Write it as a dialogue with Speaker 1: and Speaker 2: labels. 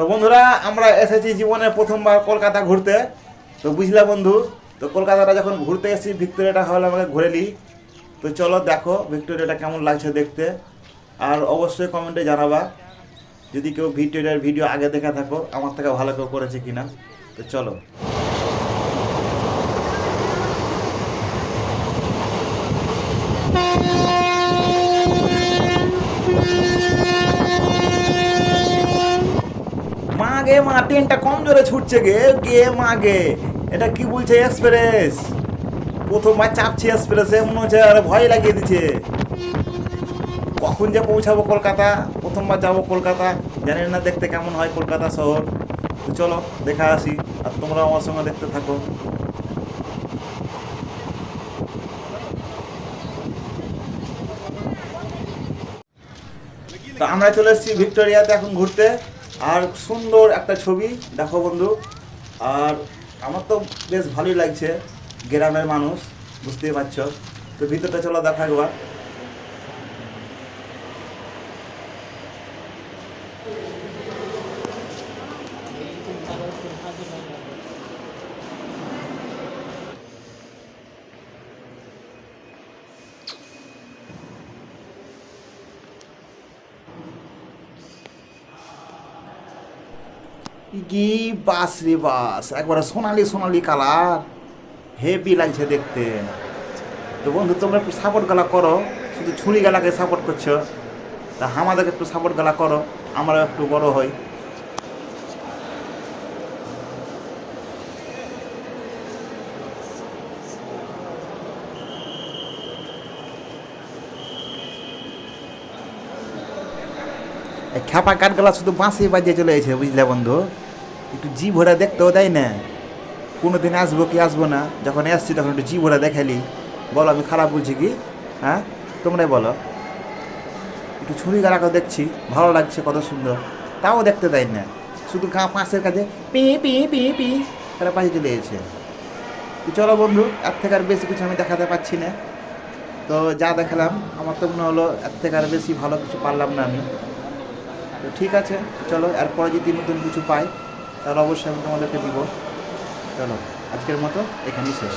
Speaker 1: তো বন্ধুরা, আমরা এসেছি জীবনে প্রথমবার কলকাতা ঘুরতে। তো বুঝলা বন্ধু, তো কলকাতাটা যখন ঘুরতে এসেছি, ভিক্টোরিয়াটা হলে আমাকে ঘুরে নিই তো চলো দেখো ভিক্টোরিয়াটা কেমন লাগছে দেখতে। আর অবশ্যই কমেন্টে জানাবা, যদি কেউ ভিক্টোরিয়ার ভিডিও আগে দেখে থাকো, আমার থেকে ভালো কেউ করেছে কিনা। তো চলো। মা গে মা ট্রেনটা কম জোরে ছুটছে গে গে মা গে এটা কি বলছে, এক্সপ্রেস? প্রথমবার চাপছি এক্সপ্রেসে, মনে হচ্ছে আরে ভয় লাগিয়ে দিচ্ছে। কখন যে পৌঁছাবো কলকাতা? প্রথমবার যাব কলকাতা। জানি না দেখতে কেমন হয় কলকাতা শহর। তো চলো, দেখা আসি, আর তোমরা আমার সঙ্গে দেখতে থাকো। তো আমরা চলে এসেছি ভিক্টোরিয়াতে এখন ঘুরতে। আর সুন্দর একটা ছবি, দেখো বন্ধু। আর আমার তো বেশ ভালোই লাগছে, গ্রামের মানুষ, বুঝতেই পারছ। তো ভিতরটা চলো দেখা একবার। কি বাস রে বাস? একবারে সোনালি সোনালি কালার। হেভি লাগছে দেখতে। তো বন্ধু, তোমরা একটু সাপোর্ট গালা করো। শুধু ছুরি গালাকে সাপোর্ট করছ। তা আমাদেরকে একটু সাপোর্ট গালা করো। আমরা একটু বড় হই। খ্যাপা কাঠগুলা শুধু বাঁশি বাজিয়ে চলে এসেছে, বুঝলে বন্ধু? একটু জি ভরা দেখতেও দেয় না। কোনো দিন আসব কি আসব না, যখন আসছি তখন একটু জি ভরা দেখালি। বলো, আমি খারাপ বলছি কি? হ্যাঁ? তোমরাই বলো। একটু ছুরি গালাকেও দেখছি, ভালো লাগছে কত সুন্দর। তাও দেখতে দেয় না। শুধু গা পাশের কাছে পি পি পি পি তারা পাশে চলে এসেছে। তো চলো বন্ধু, এর থেকে আর বেশি কিছু আমি দেখাতে পাচ্ছি না। তো যা দেখালাম, আমার তো মনে হলো এর থেকে আর বেশি ভালো কিছু পারলাম না আমি। তো ঠিক আছে, চলো, এরপরে যদি নতুন কিছু পাই, তাহলে অবশ্যই আমি তোমাদেরকে দিব। চলো, আজকের মতো এখানেই শেষ।